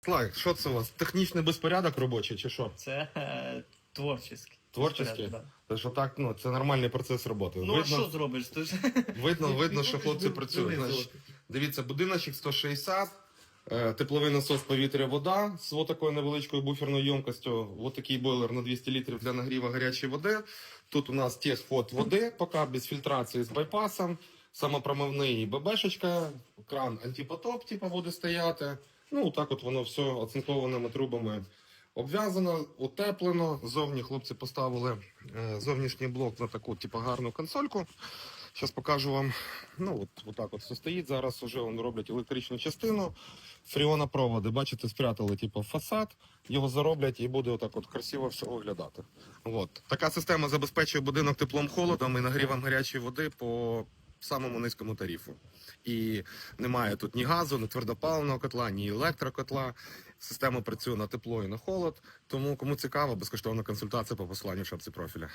Слайк, що це у вас? Технічний безпорядок робочий чи що? Це е. Творческий? Да. Це що так, ну це нормальний процес роботи. Ну а що зробиш? Ти ж... видно, видно, що хлопці працюють. Значить, дивіться, будиночок 160, е, тепловий насос повітря вода з отакою невеличкою буферною ємкостю. Ось такий бойлер на 200 літрів для нагріву гарячої води. Тут у нас техфот води, поки без фільтрації з байпасом, самопромивний ББшечка, кран антипотоп, типу, буде стояти. Ну, так от воно все оцинкованими трубами обв'язано, утеплено. Зовні хлопці поставили е, зовнішній блок на таку, типу, гарну консольку. Зараз покажу вам. Ну, от, от так от все стоїть. Зараз вже вони роблять електричну частину. Фріонопроводи, бачите, спрятали типу, фасад, його зароблять і буде отак от красиво все виглядати. От. Така система забезпечує будинок теплом холодом і нагрівом гарячої води по самому низькому тарифу. І немає тут ні газу, ні твердопаливного котла, ні електрокотла. Система працює на тепло і на холод. Тому кому цікаво, безкоштовна консультація по посиланню в шапці профіля.